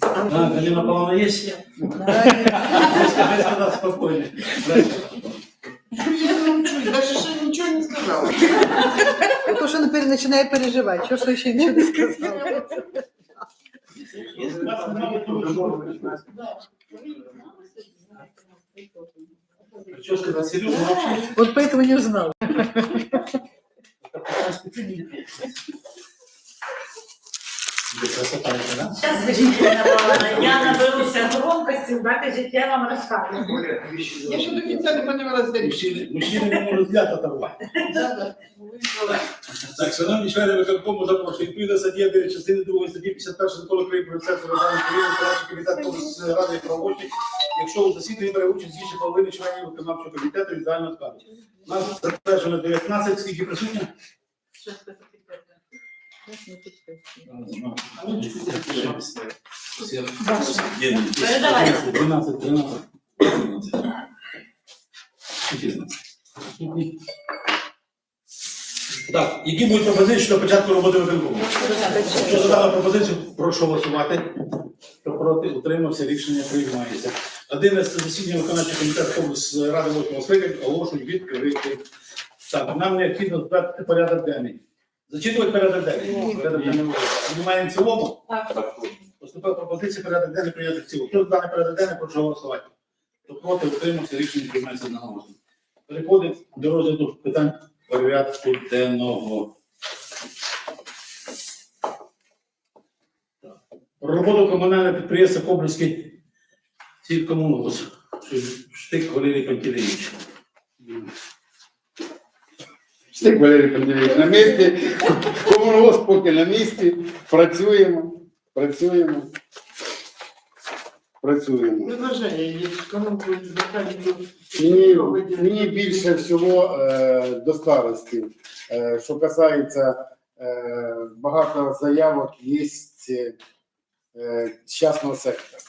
А, Галина Павловна есть? Тогда спокойно. Я мовчу, даже ще нічого не сказала. То, що тепер починає переживати, що, що ще нічого не сказала. Если 20 минут, то уже можно начинать. Что сказать, Сережа, вообще Вот поэтому не узнал. красота, это, да? Зараз скажіть, Ірина Павловна, я наберуся громкості, да, кажіть, я вам розкажу. Я ще до кінця не подивилася рішення. Мужчины, мужчины не можуть взгляд оторвать. Так, шановні члени виконкому запрошую. Відповідно статті 9 частини 2 статті 51 закону України про процесу розвитку України, виконавчий комітет Конкурсної ради правочі, якщо у засіданні бере участь більше половини членів виконавчого комітету від загального складу. У нас затверджено 19, скільки присутні? Передавайте. 12, 13. 14. Так, які будуть пропозиції щодо початку роботи виконкому? Що за дану пропозицію, прошу голосувати. Хто проти, утримався, рішення приймається. 11 засідання виконавчого комітету Комітету Ради 8 скликання оголошую відкритим. Так, нам необхідно здати порядок денний. Зачитувати порядок денний. Порядок денний. Знімаємо в цілому. Поступила пропозиція порядок денний прийняти в цілому. Хто за даний порядок денний, прошу голосувати. Хто проти, утримався, рішення приймається одноголосно. Переходимо до розгляду питань порядку денного. Про роботу комунального підприємства Коблівський сількомунгос. Штик Валерій Пантелеївич. Штик Валерій Пантелеївич на місці, комунгос поки на місці, працюємо, працюємо, працюємо. Предложення є, кому Мені, мені більше всього е, до старості, е, що касається е, багато заявок є е, частного сектора.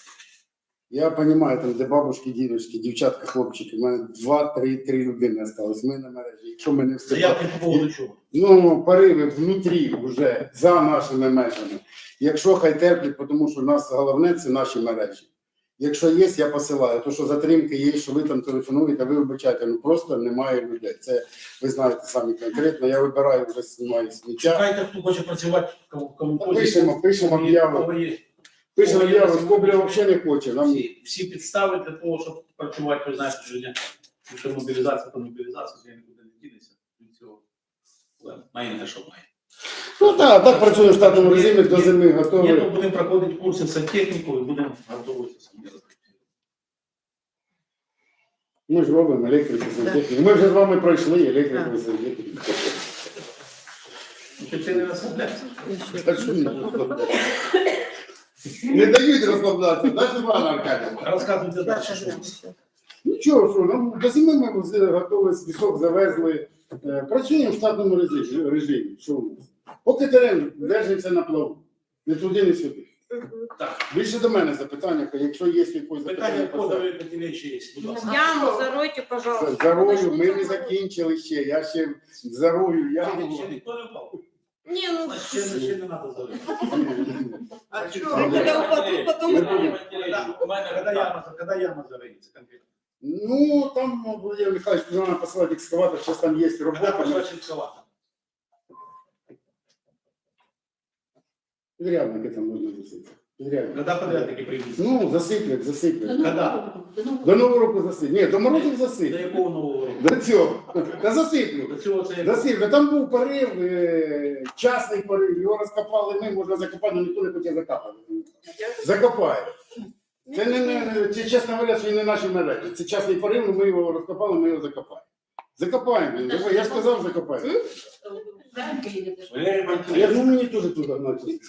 Я розумію, там, де бабушки, дідушки, дівчатка, хлопчики, у мене два-три три людини осталось. Ми на мережі. Якщо ми не поводу чого? Ну, пориви внутрі вже за нашими межами. Якщо хай терплять, тому що в нас головне це наші мережі. Якщо є, я посилаю. То що затримки є, що ви там телефонуєте, ви вибачайте, ну просто немає людей. Це ви знаєте самі конкретно. Я вибираю вже знімаю сміття. Шукайте, хто хоче працювати кому Пишемо, пишемо об'яву. Пишемо об'яву, Скобля взагалі не хоче. Нам Всі, всі підстави для того, щоб працювати, ви знаєте, що якщо мобілізація, то мобілізація, то я нікуди не дінуся від цього. Але Має те, що має. ну так, так працює в штатному режимі до зими, Ні, то готові. будемо проходити курси сантехніку і будемо готуватися самі робити. Ми ж робимо електрику, сантехніку. Ми вже з вами пройшли електрику, сантехніку. Ну, Чи ти не розслабляєшся? Так що не розслаблятися? Не дають розслаблятися, да, Івана Аркадівна? Розказуйте далі. Нічого, що ну, до зими ми готові, пісок завезли. Е, Працюємо в штатному режимі. режимі. Що у нас? Поки терен держиться на плаву. Не туди, не сюди. Так, Більше до мене запитання, якщо є якісь питання запитання, по по Петелечі є, будь ласка. Яму заройте, пожалуйста. зарою ми не закінчили ще. Я ще зарою яму. Ще ніхто не впав? Не, ну... А ще, ще не треба залишити. А чого? Коли упаду, потім... Когда яма, когда яма зароється конкретно? Ну, там ну, Владимир Михайлович нужно надо посылать экскаватор, сейчас там есть работа. но- пошла экскаватор? Реально к этому нужно относиться. Подрядники. Коли подрядники прийдуть? Ну, засыплять, засыплять. Когда? До Нового року засыплять. Ні, до морозів До засиплять. якого нового року? До цього. Та засиплю. До цього це як? Засиплю. Там був порив, е, частний порив, його розкопали ми, можна закопати, але ніхто не хоче закопати. Закопає. Це не, не, не- це, чесно говоря, що і не наші мережі. Це частний порив, але ми його розкопали, ми його закопаємо. Закопаємо. Я ж сказав, закопаємо. Валерий я Пантелеевич, ну мені теж тут.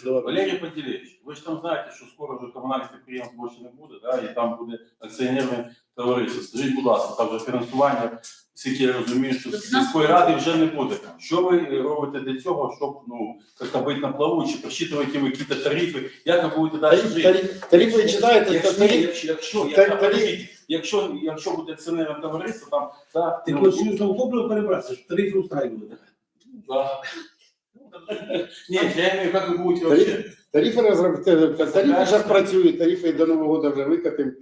Валерий Пантелеевич, ви ж там знаєте, що скоро вже комунальних підприємств більше не буде, да, і там буде акціонерне товариство. Скажіть, будь ласка, там вже фінансування, скільки я розумію, що з сільської ради вже не буде. Що ви робите для цього, щоб ну, як бути на плаву, чи просчитувати ви якісь тарифи, як ви будете далі жити? Тарифи читаєте, Якщо, тариф, якщо, якщо, Та- якщо, тариф- якщо, якщо буде акціонерне товариство, там, да, Ти ну, хочеш союзного коблю перебратися, тарифи устраювали. да. Ні, я не як будуть вообще. Тарифи розробляти, тарифи зараз працюють, тарифи до Нового року вже викатимо, е,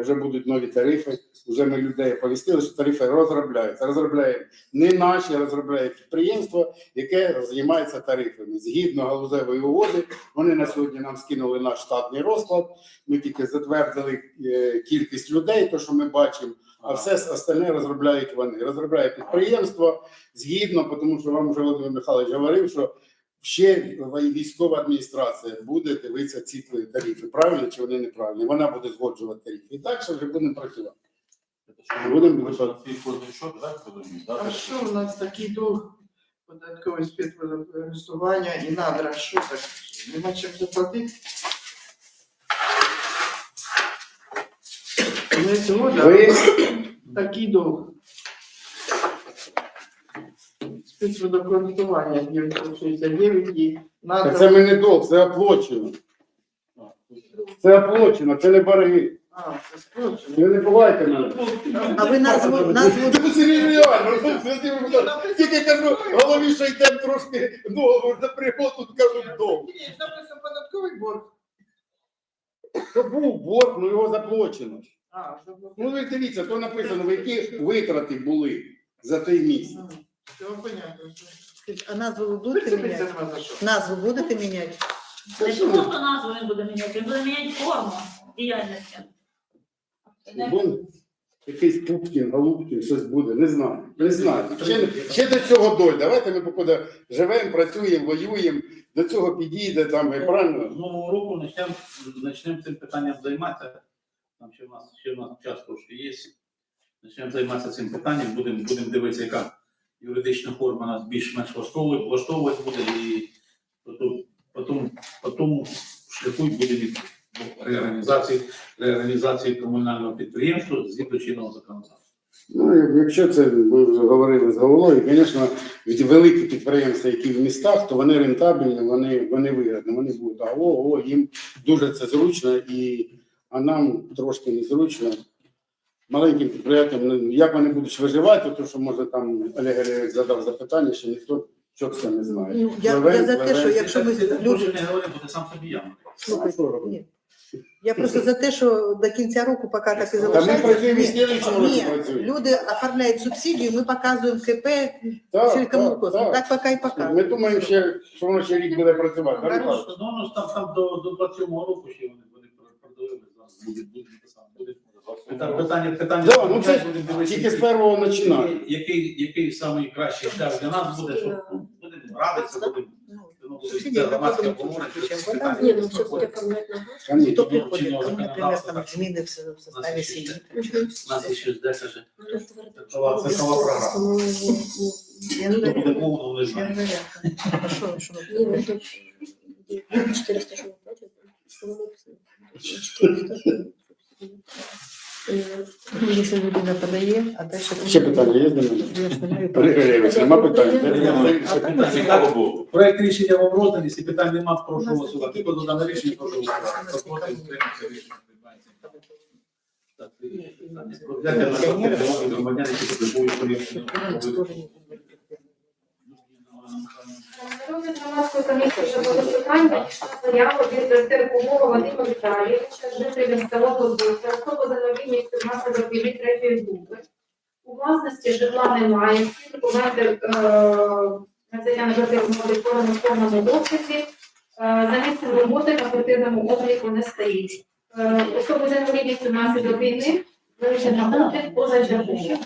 вже будуть нові тарифи. Вже ми людей повістили, що тарифи розробляються. Розробляє не наші, розробляє підприємство, яке займається тарифами. Згідно галузевої угоди, вони на сьогодні нам скинули наш штатний розклад. Ми тільки затвердили е, кількість людей, то що ми бачимо. А все остальне розробляють вони. Розробляє підприємство згідно, тому що вам вже Володимир Михайлович говорив, що ще військова адміністрація буде дивитися ці тарифи, правильно чи вони неправильні. Вона буде згоджувати тарифи. І далі вже будемо працювати. Будемо так, розумієш, А що у нас такий дух податковий спецвикористування і надра? Що так? Нема чим заплатити? Ви такий дух. 969 і Та це ми не долг, це оплачено. Це оплачено, це не борги. А, це спрощено. Ви не бувайте мене. А ви назву, назву це. Тільки кажу, голові що йдемо трошки договор на приход, тут кажуть долг. Ні, написано податковий борг. То був борг, ну його заплачено. А. Ну ви дивіться, то написано, які витрати були за той місяць. Все понятно. а назву ви будете Прицепиться міняти? нема за що. Назву будете міняти? Не просто назву він буде міняти, він буде міняти форму діяльності. Бун, якийсь Пупкін, Голубкін, щось буде, не знаю. Не знаю. Ще, ще до цього дойде. Давайте ми поки живемо, працюємо, воюємо, до цього підійде там, і правильно? З нового року почнемо цим питанням займатися. Там ще в нас ще в нас час трошки є. Почнемо займатися цим питанням, будемо будемо дивитися, яка юридична форма нас більш-менш влаштовувати буде і потім, потім шляху будемо від реорганізації, реорганізації комунального підприємства згідно чинного законодавства. Ну, якщо це ми вже говорили з головою, звісно, від великі підприємства, які в містах, то вони рентабельні, вони, вони вигідні, вони будуть, а о, їм дуже це зручно, і, а нам трошки незручно. Маленьким підприємствам, ну, як вони будуть виживати, то що може там Олег Олегович задав запитання, що ніхто чітко не знає. Ну, я, Пливе, я за те, що якщо ми Люди люди, не говорять, буде сам собі яма. що робити? ні. Я просто за те, що до кінця року, поки так і залишається. Ні, ні, люди оформляють субсидію, ми показуємо КП, Так, сількомункос. так, так. Так поки і показуємо. Ми думаємо, ще, що воно ще рік буде працювати. Ну, так? Ну, ну, там, там до, до 27 року ще вони, вони продали, зараз буде, буде, буде. Питання, питання, питання. Да, ну це будемо дивитися, Тільки з першого починати. який, який, який самий кращий шлях для нас буде, що будемо радитися, будемо ну, буде громадське обговорення, це питання Ні, ну все проходить. таки оформляти на Конечно. Хто ну, приходить, там, наприклад, там зміни в, в составі Нас сім'ї. Нас ще де каже, Це Такова- такова програма. Я не хто буде знаю. повно, не Я знаю. не знаю. А що, що? Ні, ну тут 400 що ви платите, що воно написано. 400. Е, Якщо людина подає, а далі... Ще питання є до мене? Нема питань. Питання цікаво було. Проект рішення вам розданий, якщо питань нема, прошу голосувати. Тільки за дане рішення, прошу голосувати. Проти, утримався, рішення приймається. Так, питання. Про взяття на громадян, які потребують поліпшення. Розгляд громадської комісії щодо питань надійшла заява від Теркумова Вадима Віталійовича, жителя села Лозуця, особа за інвалідністю внаслідок війни третьої групи. У власності житла немає, всі документи е, надання негативного відтворено в повному обсязі. Е, За місцем роботи на квартирному обліку не стоїть. Е, Особа з інвалідністю внаслідок війни вирішена на поза чергою.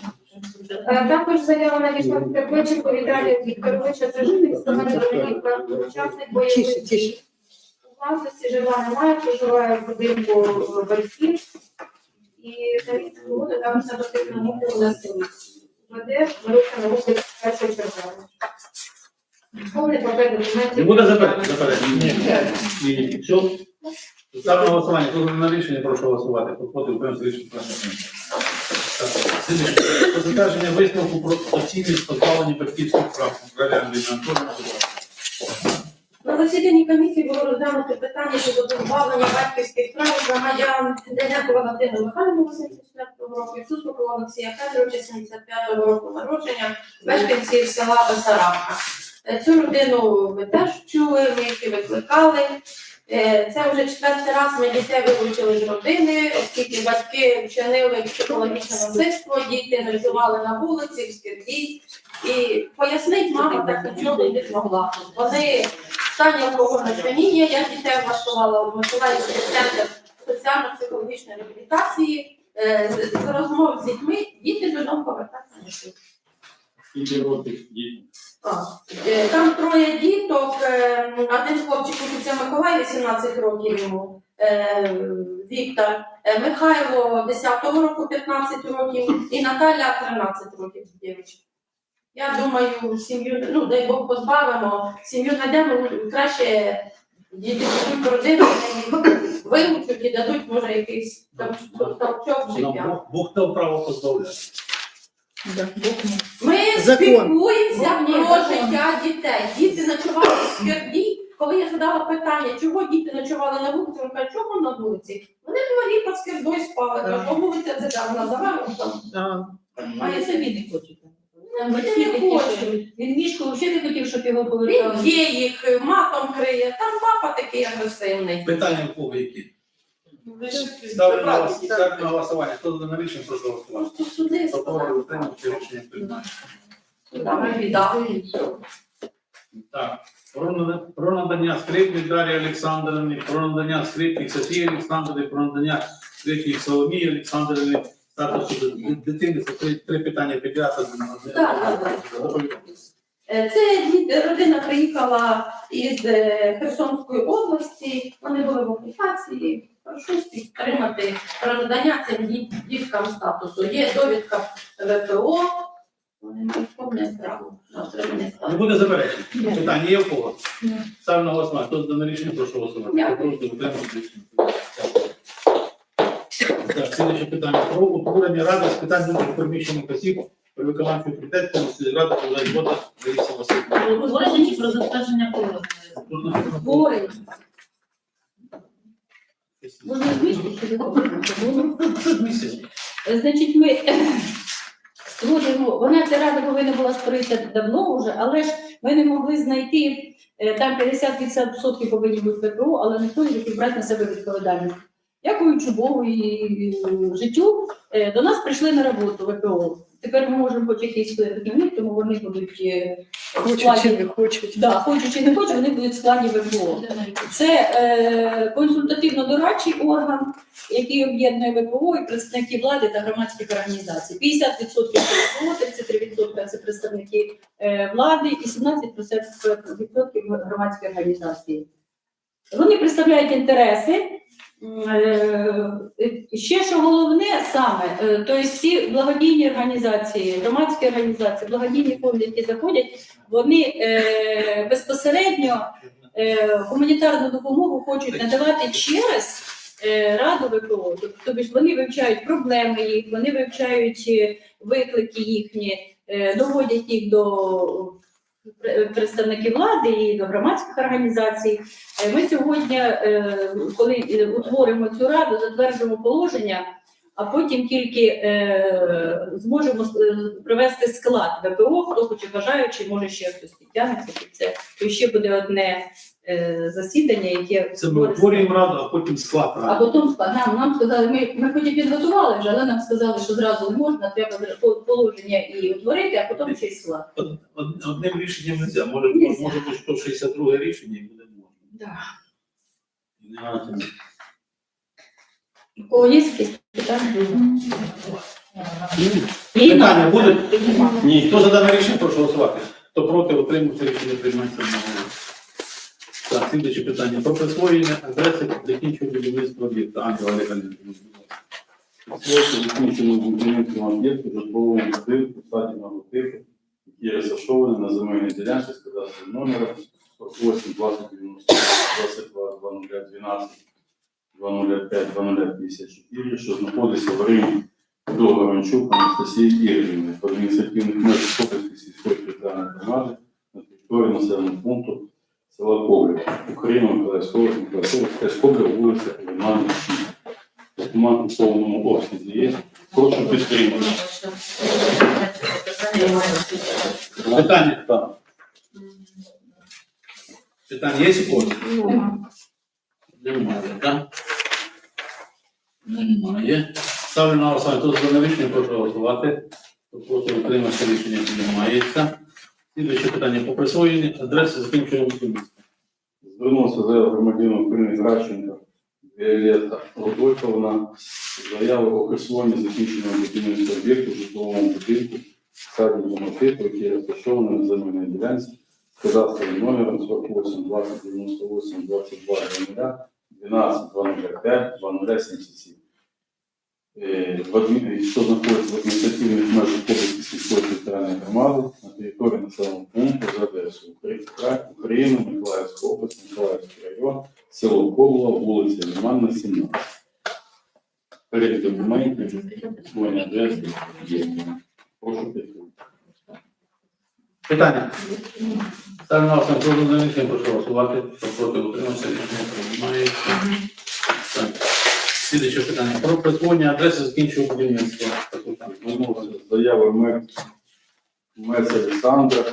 Е, Також заява надійшла від Терпиченко Віталія Вікторовича, це житель села Домінівка, учасник бойових Тише, тише. дій. У власності житла немає, проживає в будинку батьків. І за місцем роботи там на потрібному мову на селі. Веде, беруться на облік першої. Повний пакет документів. Не буде? Заперечень? Ні. Ні, ні. Все? Ставлю на голосування. За дане рішення, прошу голосувати. Проти, утримався, рішення прийнято. Про затвердження висновку про оцінність позбавлення батьківських прав. Правильно, Андрій Анатолійович. На засіданні комісії було розглянуто питання щодо позбавлення батьківських прав громадян Денякова Вадима Михайлова 84 року, Суслова Олексія Федоровича 75 року народження, мешканців села Басарабка. Е, Цю людину ви теж чули, ми і викликали. Е, Це вже четвертий раз ми дітей вилучили з родини, оскільки батьки вчинили психологічне насильство, діти ночували на вулиці, в скирді. І пояснить мама так нічого не змогла. Вони в стані алкогольного сп'яніння, я дітей влаштувала в Миколаївський центр соціально-психологічної реабілітації. Е, З розмов з дітьми діти додому повертатися не хочуть. Е, Там троє діток, е, один хлопчик в Миколаєві, 17 років йому, е, Віктор, Е, Михайло 10-го року 15 років і Наталя 13 років дівчинка. Я думаю, сім'ю, ну дай Бог позбавимо, сім'ю знайдемо краще діти будуть родину, вимучуть і дадуть, може, якийсь там толчок в життя. Нам Бог- Бог дав право позбавляти. Да, Бог. Ми Закон. спілкуємося Ні, про життя дітей. Діти ночували в скерді. Коли я задала питання, чого діти ночували на вулиці, вони кажуть, чого на вулиці? Вони взагалі під скердою спали. Так. Кажу, вулиця це там називаємо там. А, А я собі не хочу. Батьки не такі, хочу. що Він мішку взагалі не хотів, щоб його Він повертали. є їх, матом криє, там папа такий агресивний. Питання в кого які? Ставлю на, вас- ставлю на голосування. Хто за дане рішення, прошу голосувати. Суди Хто рішення. Так, про нада- про надання скрипник Дар'ї Олександрівни, про надання скрипник Софії Олександрівни, про надання скрипник Соломії Олександрівни, статусу ди- дитини. Це три, три питання підряд. Так, так, так. Е, Це родина приїхала із е, Херсонської області. Вони були в окупації. Прошу підтримати про надання цим діткам статусу. Є довідка ВПО. Вони мають повне право на отримання Не статусу. буде заперечень. Питання є в кого? Ставлю на голосування. Хто за дане рішення, прошу голосувати. Хто Дякую. Так, слідуюче питання. Про утворення ради з питань внутрішніх переміщених осіб при виконавчій комітеті сільради Козайбота Лариса Васильівна. Узгоджені про затвердження написано Говорить. Можна змістити. Значить, ми створюємо, вона ця рада повинна була створитися давно вже, але ж ми не могли знайти е, там 50-50% повинні бути ППО, але ніхто не хотів брати на себе відповідальність. Дякуючи Богу і життю, е, до нас прийшли на роботу ВПО. Тепер ми можемо хоч якийсь вплив на тому вони будуть е, хочуть складі- чи не хочуть. Да, хочуть чи не хочуть, вони будуть в складі ВПО. Це е, консультативно-дорадчий орган, який об'єднує ВПО і представники влади та громадських організацій. 50% це ВПО, 33% це представники е, влади і 17% громадські організації. Вони представляють інтереси. Е, Ще що головне саме, е, то всі благодійні організації, громадські організації, благодійні фонди, які заходять, вони е, безпосередньо гуманітарну допомогу хочуть надавати через Раду ВПО. Тобто вони вивчають проблеми їх, вони вивчають виклики їхні, доводять їх до пр- представників влади і до громадських організацій. Е, Ми сьогодні, е, коли е, утворимо цю раду, затверджуємо положення. А потім тільки е, зможемо е, привести склад ВПО, хто хоче бажаючи, може ще хтось підтягнеться під це. То ще буде одне е, засідання, яке Це ми утворюємо раду, а потім склад а потім склад. Нам, нам сказали, ми, ми хоч і підготували вже, але нам сказали, що зразу не можна, треба по- положення і утворити, а потім ще й склад. Од- од- Одним рішенням не можна. Може, Нельзя. може бути 162 рішення і буде можна. Да. Там У кого є якісь питання? Питання будуть? Ні. Хто за дане рішення, прошу голосувати. Хто проти, утримався, рішення приймається одноголосно. Так, слідуюче питання. Про присвоєння адреси закінчення будівництва об'єкта. Ангела Олеговна. Сьогодні закінчено будівництво об'єкту житлового будинку стадійного типу, який розташований на земельній ділянці з кадастровим номером 48 20 90 22 2012 205 2054, що знаходиться в Римі до Горончук Анастасії Ігорівни адміністративних межах Сокольської сільської територіальної громади на території населеного пункту села Ковлів, Україна, Миколаївська Ковлів, вулиця Лиманна, 6. Документ у повному обсязі є. Прошу підтримати. Питання. Так. Питання є когось? Немає, так? Немає. Ставлю на голосування. Хто за рішення, прошу голосувати. Проти утримався, рішення приймається. Слідуюче питання по присвоєнні адреси закінчуємо міста. Звернувся за громадянина України Гращенка Віолетта Рудольфовна з заявою про присвоєння закінченого будівництва об'єкту в житловому будинку садівного типу, який розташований на земельній ділянці з кадастровим номером 48 20 98 22 00 12 205 2077. Е, що знаходиться в адміністративних межах Кобильської сільської територіальної громади на території населеного пункту за адресою Укра- Україна, Миколаївська область, Миколаївський район, село Ковла, вулиця Лиманна, 17. Перелік документів, свої адреси є. Прошу підтримати. Питання. Ставлю на. Хто за прошу голосувати. Проти утримався, рішення приймається. Слідуюче питання. Про присвоєння адреси закінчуємо будівництва. Звернувся з заявою мер Мець Олександра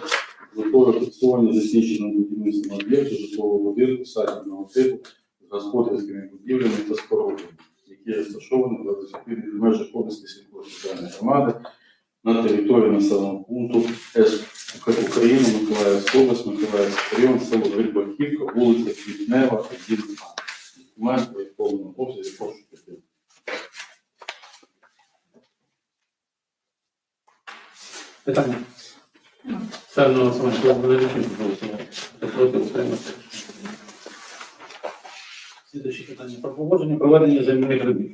метою фіксування закінченого будівництва об'єкту житлового будинку садівного типу з господарськими будівлями та спорудами, які розташовані в адміністративних межах Кобильської сільської територіальної громади на території населеного пункту С України, Миколаївська область, Миколаївський район, село Грибаківка, вулиця Квітнева, 1А. Документ в повному обсязі прошу підтримати. Питання. Ставлю на голосування. Прошу голосувати. Хто проти утримався. Слідуюче питання. Про погодження проведення земельних робіт.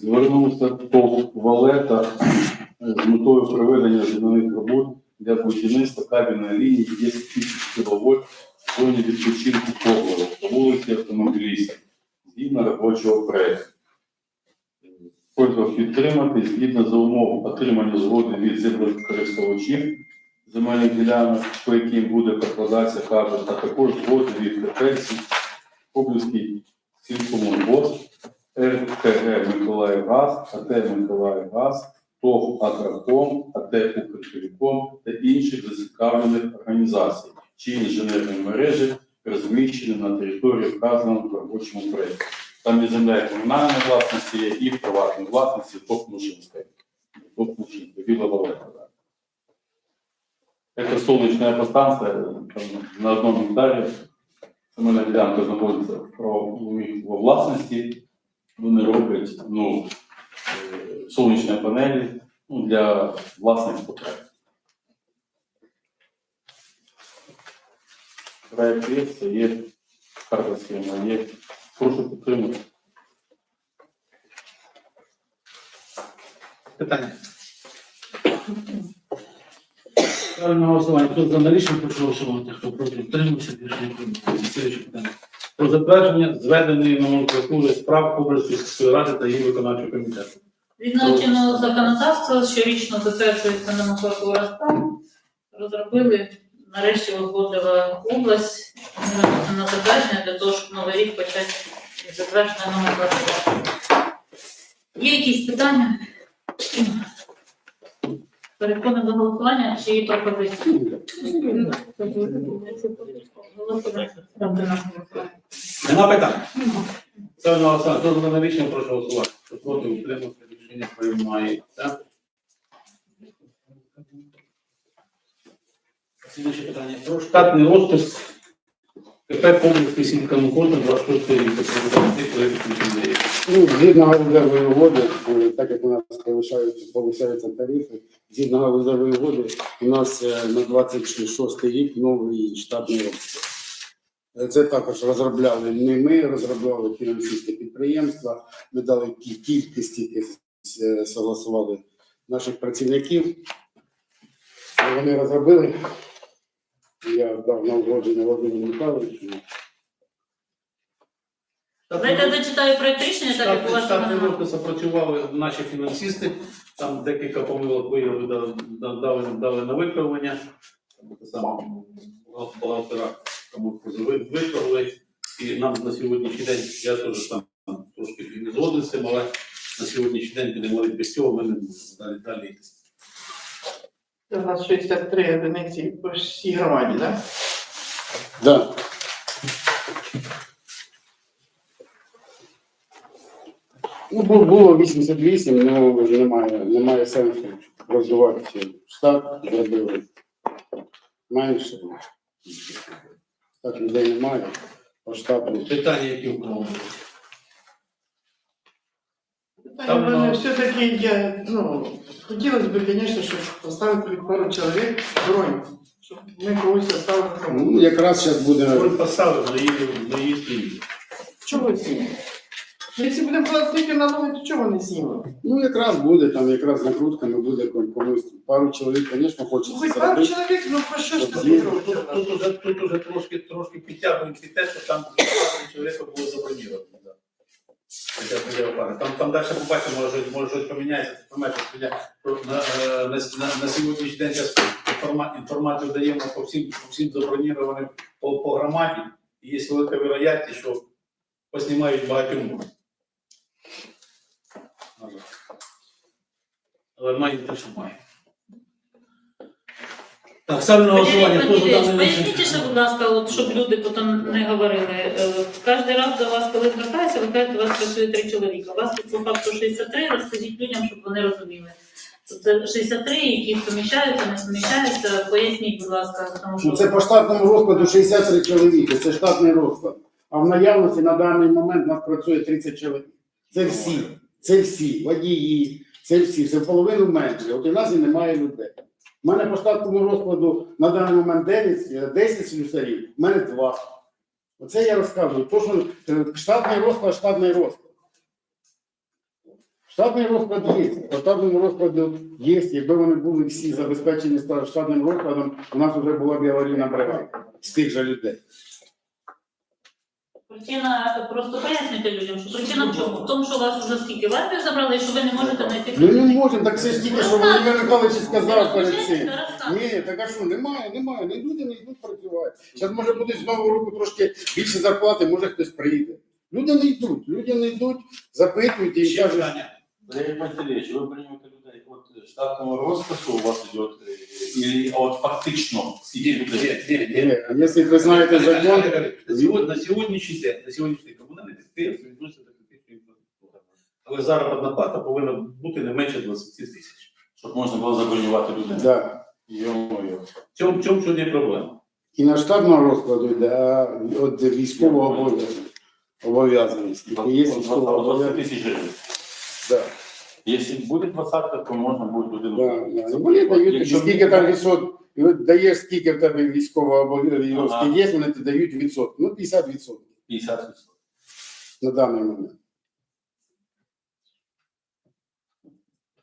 Звернувся ТОВ Валета з метою проведення земляних робот для будівництва кабельної лінії 10 тисяч кВт в зоні відпочинку Ковлова по вулиці Автомобілістів згідно робочого проєкту. Просьба підтримати згідно за умов отримання згоди від землекористувачів земельних ділянок, по яким буде прокладатися кабель, а також згоди від КП Кобильський сільськомунвоз РКГ Миколаївгаз, АТ Миколаївгаз, ТОВ Агроком, АТ Укртелеком та інших зацікавлених організацій, чи інженерні мережі розміщені на території вказаного робочому проєкті. Там є земля і комунальної власності є і приватної власності ТОП Мушинська. ТОП Мушинська, Біла Валета. Это солнечная подстанция, там, на одном гектаре земельна ділянка знаходиться во власності. Вони роблять ну, е, сонячні панелі ну, для власних потреб. Проект є, це є, карта схема є. Прошу підтримати. Питання. Ставлю на голосування. Хто за рішення, прошу голосувати. Хто проти утримався, рішення. Слідуюче питання. Про затвердження зведеної номенклатури справ Кобрської сільської ради та її виконавчого комітету. Чинного законодавства щорічно затверджується номенклатура справ. Розробили, нарешті узгодила область на затвердження для того, щоб новий рік почати затвердження номенклатури. Є якісь питання? Переходимо до голосування чи є пропозиції? Нема питань? Ставлю на рішення, прошу голосувати. Проти утримався, рішення приймається. Слідуюче питання. Про штатний розпис КП Кобрівський сільськомункод на 26 рік. Ну, згідно галузевої угоди, е, так як у нас повишаються, повишаються тарифи, згідно галузевої угоди, у нас е, на 26 рік новий штатний розпис. Е, Це також розробляли не ми, розробляли фінансистське підприємства. Ми дали кі- кількість, е, согласували наших працівників. Вони розробили. Я дав на узгодження Володимиру Михайловичу. Дайте зачитаю проект рішення, так як у вас воно. розпис опрацювали наші фінансисти, там декілька помилок виявили, да- да- дали, дали на виправлення. Там те саме бухгалтера кому виправили. І нам на сьогоднішній день, я теж там трошки не згоден з цим, але на сьогоднішній день будемо без цього, ми не далі далі. Це у нас 63 одиниці по всій громаді, так? Да. Ну, бу- було 88, ну вже немає, немає сенсу розвиватися. Штат зробили менше. Так людей немає. По штату. Питання, які в кого? Та Там, й ну, все-таки є, ну, хотілося б, звісно, щоб поставити пару чоловік бронь, щоб ми когось оставили. Ну, якраз зараз буде. Ми поставили на її, на її стіні. Чого сіли? Якщо будемо платити налоги, то чого не сіли? Ну, якраз буде, там якраз накрутками буде комусь. Пару чоловік, звісно, хочеться Хоч пару зробити. чоловік, ну про що ж ти є. робиш? Тут, тут, уже, тут уже трошки, трошки підтягуємо під те, що там чоловіка було заброніровано. Да. Хоча б не. Там, там далі побачимо, може, щось- може щось поміняється. На, е, на, на, на сьогоднішній день інформацію даємо по всім, по всім забронірованим по, по громаді. І є велика вероятність, що поснімають багатьом. Але має те, що має. Так, ставлю на голосування. Хто за Валерій дане Поясніть ще, будь ласка, от, щоб люди потім не говорили. Е, Кожен раз до вас, коли звертаюся, ви кажете, у вас працює три чоловіка. У вас тут по факту 63, розкажіть людям, щоб вони розуміли. Це 63, які суміщаються, не суміщаються. Поясніть, будь ласка, тому що Ну, це по штатному розкладу 63 чоловіки, це штатний розклад. А в наявності на даний момент у нас працює 30 чоловік. Це всі, це всі, водії, це всі, це в половину менше. От у нас і немає людей. У мене по штатному розкладу на даний момент 9, 10 слюсарів, у мене 2. Оце я розказую. То, що е, штатний розклад, штатний розклад. Штатний розклад є. По штатному розкладу є. Якби вони були всі забезпечені штатним розкладом, у нас вже була б аварійна бригада з тих же людей. Причина, просто пояснюйте людям, що причина в чому? В тому, що вас вже скільки в забрали, і що ви не можете знайти Ну не можемо, так це ж тільки що Володимир Михайлович сказав перед цим. Ні, так а що, немає, немає, не люди не йдуть працювати. Зараз може буде з нового року трошки більше зарплати, може хтось прийде. Люди не йдуть, люди не йдуть, запитують і Ще кажуть, питання. Валерий Пантелеич, вы принимаете людей штатного розпису у вас идет, или от фактично сидіть людей? Ні, ні, ні. «Ні, якщо ви знаєте закон, На сьогодні- на сьогоднішній день, на сьогоднішній день комунальне підприємство відноситься до критичної інфраструктури. Але заробітна плата повинна бути не менше 20 тисяч. Щоб можна було забронювати людей. да. Йо-моє. В цьому, в цьому сьогодні проблема. і на штатного розкладу йде, а від військового обов'язку. Обов'язаність. Є військового 20 обов'язку. тисяч гривень. Якщо буде двадцятка, то можна буде людину. Да, да. Вони дають Якщо- скільки там відсот, і от даєш, скільки в тебе військового обов'язку Ага. є, вони ти дають відсот. Ну, 50 відсотків 50%. на даний момент.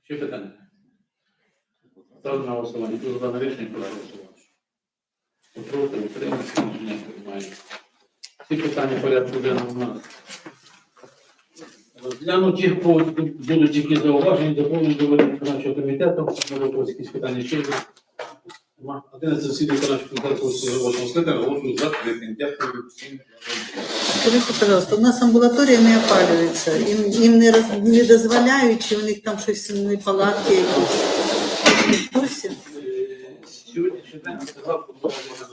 Ще питання. Ставлю на голосування. За дане рішення, прошу голосувати. Проти, утримався, рішення приймається. Всі питання порядку денного у нас. Розглянуті будуть які зауваження, доповнені до виконавчого комітету. Якісь питання ще є? Нема. 11 засідання виконавчого комітету восьмого скликання оголошую закритим. Дякую всім. Скажите, пожалуйста, у нас амбулаторія не опалюється, їм, їм не, роз, не дозволяють, чи у них там щось не палатки якісь. Ви в курсі? Е, Сьогоднішній день сказав, що